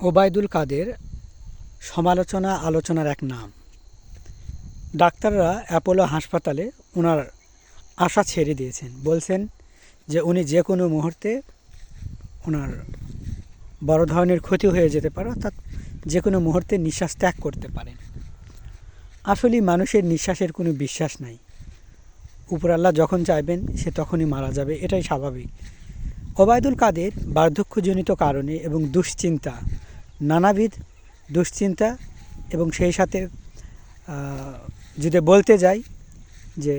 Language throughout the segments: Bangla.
ওবায়দুল কাদের সমালোচনা আলোচনার এক নাম। ডাক্তাররা অ্যাপোলো হাসপাতালে ওনার আশা ছেড়ে দিয়েছেন। বলছেন যে উনি যে কোনো মুহূর্তে ওনার বড় ধরনের ক্ষতি হয়ে যেতে পারে, অর্থাৎ যে কোনো মুহূর্তে নিঃশ্বাস ত্যাগ করতে পারেন। আসলে মানুষের নিঃশ্বাসের কোনো বিশ্বাস নাই। উপরাল্লাহ যখন চাইবেন, সে তখনই মারা যাবে, এটাই স্বাভাবিক। ওবায়দুল কাদের বার্ধক্যজনিত কারণে এবং দুশ্চিন্তা নানাবিধ দুশ্চিন্তা এবং সেই সাথে যদি বলতে যাই যে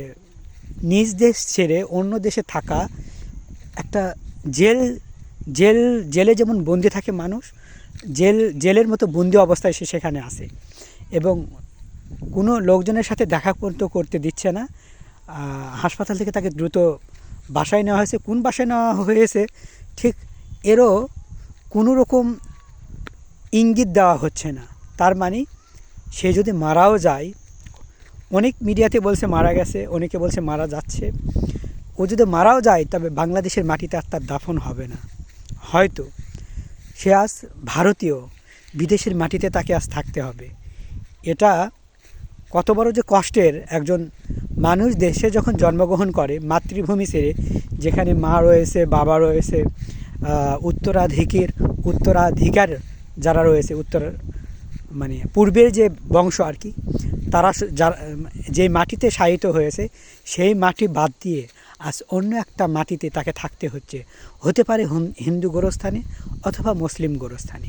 নিজ দেশ ছেড়ে অন্য দেশে থাকা একটা জেল জেল, জেলে যেমন বন্দি থাকে মানুষ, জেল, জেলের মতো বন্দি অবস্থায় সে সেখানে আসে এবং কোনো লোকজনের সাথে দেখা পর্যন্ত করতে দিচ্ছে না। হাসপাতাল থেকে তাকে দ্রুত বাসায় নেওয়া হয়েছে। কোন বাসায় নেওয়া হয়েছে? ঠিক এরও কোনো রকম ইঙ্গিত দেওয়া হচ্ছে না। তার মানে সে যদি মারাও যায়, অনেক মিডিয়াতে বলছে মারা গেছে, অনেকে বলছে মারা যাচ্ছে। ও যদি মারাও যায়, তবে বাংলাদেশের মাটিতে আর তার দাফন হবে না। হয়তো সে আজ ভারতীয়, বিদেশের মাটিতে তাকে আজ থাকতে হবে। এটা কত বড় যে কষ্টের একজন মানুষ দেশে যখন জন্মগ্রহণ করে, মাতৃভূমি ছেড়ে, যেখানে মা রয়েছে, বাবা রয়েছে উত্তরাধিকের, উত্তরাধিকার যারা রয়েছে উত্তর মানে পূর্বের যে বংশ আর কি, তারা যারা, যে মাটিতে শায়িত হয়েছে, সেই মাটি বাদ দিয়ে আজ অন্য একটা মাটিতে তাকে থাকতে হচ্ছে। হতে পারে হিন্দু গোরস্থানে অথবা মুসলিম গোরস্থানে।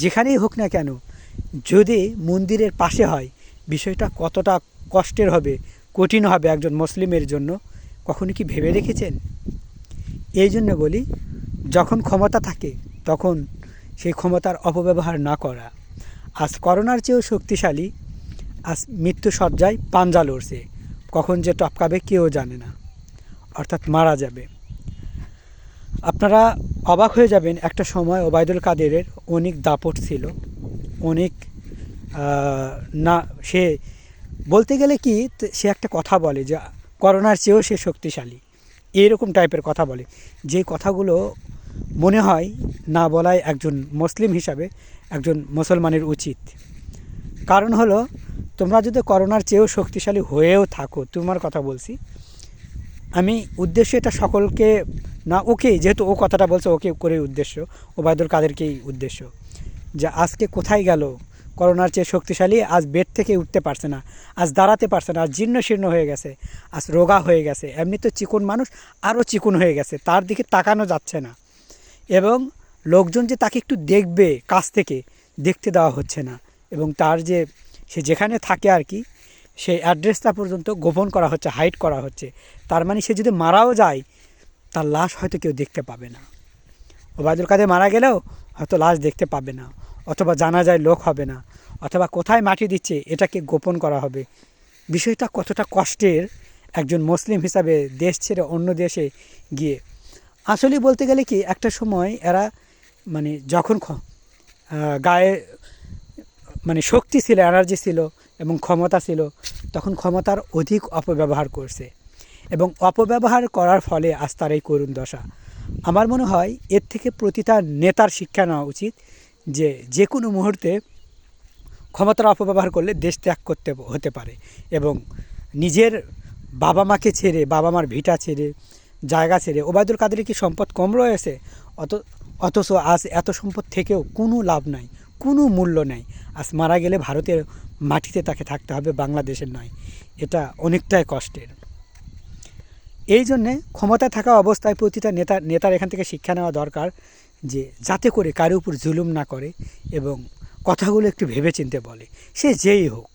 যেখানেই হোক না কেন, যদি মন্দিরের পাশে হয়, বিষয়টা কতটা কষ্টের হবে, কঠিন হবে একজন মুসলিমের জন্য, কখনো কি ভেবে রেখেছেন এই জন্য বলি, যখন ক্ষমতা থাকে, তখন সেই ক্ষমতার অপব্যবহার না করা। আজ করোনার চেয়েও শক্তিশালী, আজ মৃত্যু সজ্জায় পাঞ্জা লড়ছে। কখন যে টপকাবে কেউ জানে না। অর্থাৎ মারা যাবে। আপনারা অবাক হয়ে যাবেন, একটা সময় ওবায়দুল কাদেরের অনেক দাপট ছিল। অনেক না, সে বলতে গেলে কি সে একটা কথা বলে যে করোনার চেয়েও সে শক্তিশালী। এইরকম টাইপের কথা বলে। যে কথাগুলো মনে হয় না বলাই একজন মুসলিম হিসাবে একজন মুসলমানের উচিত। কারণ হলো, তোমরা যদি করোনার চেয়েও শক্তিশালী হয়েও থাকো, তোমার কথা বলছি। আমি উদ্দেশ্য এটা সকলকে, না ওকে, যেহেতু ও কথাটা বলছে, ওকে করে উদ্দেশ্য, ওবায়দুল কাদেরকেই উদ্দেশ্য। যে আজকে কোথায় গেল, করোনার চেয়ে শক্তিশালী আজ বেড থেকে উঠতে পারছে না, আজ দাঁড়াতে পারছে না, আজ জীর্ণ শীর্ণ হয়ে গেছে, আজ রোগা হয়ে গেছে, এমনি তো চিকন মানুষ আরও চিকন হয়ে গেছে, তার দিকে তাকানো যাচ্ছে না। এবং লোকজন যে তাকে একটু দেখবে কাছ থেকে, দেখতে দেওয়া হচ্ছে না। এবং তার যে, সে যেখানে থাকে আর কি, সেই অ্যাড্রেসটা পর্যন্ত গোপন করা হচ্ছে হাইড করা হচ্ছে। তার মানে সে যদি মারাও যায়, তার লাশ হয়তো কেউ দেখতে পাবে না। ওবায়দুল কাদের মারা গেলেও হয়তো লাশ দেখতে পাবে না, অথবা জানা যায় লোক হবে না, অথবা কোথায় মাটি দিচ্ছে, এটাকে গোপন করা হবে। বিষয়টা কতটা কষ্টের, একজন মুসলিম হিসাবে দেশ ছেড়ে অন্য দেশে গিয়ে আসলে বলতে গেলে কি, একটা সময় এরা মানে যখন গায়ে মানে শক্তি ছিল এনার্জি ছিল এবং ক্ষমতা ছিল, তখন ক্ষমতার অধিক অপব্যবহার করছে এবং অপব্যবহার করার ফলে আজ তার এই করুণ দশা। আমার মনে হয় এর থেকে প্রতিটা নেতার শিক্ষা নেওয়া উচিত যে যে কোনো মুহূর্তে ক্ষমতার অপব্যবহার করলে দেশ ত্যাগ করতে হতে পারে এবং নিজের বাবা মাকে ছেড়ে বাবা মার ভিটা ছেড়ে জায়গা ছেড়ে। ওবায়দুল কাদেরের কি সম্পদ কম রয়েছে? অত, অথচ আজ এত সম্পদ থেকেও কোনো লাভ নাই, কোনো মূল্য নেই। আজ মারা গেলে ভারতের মাটিতে তাকে থাকতে হবে, বাংলাদেশের নয়। এটা অনেকটাই কষ্টের। এই জন্যে ক্ষমতায় থাকা অবস্থায় প্রতিটা নেতা, নেতার এখান থেকে শিক্ষা নেওয়া দরকার যে, যাতে করে কারও উপর জুলুম না করে এবং কথাগুলো একটু ভেবেচিন্তে বলে। সে যেই হোক।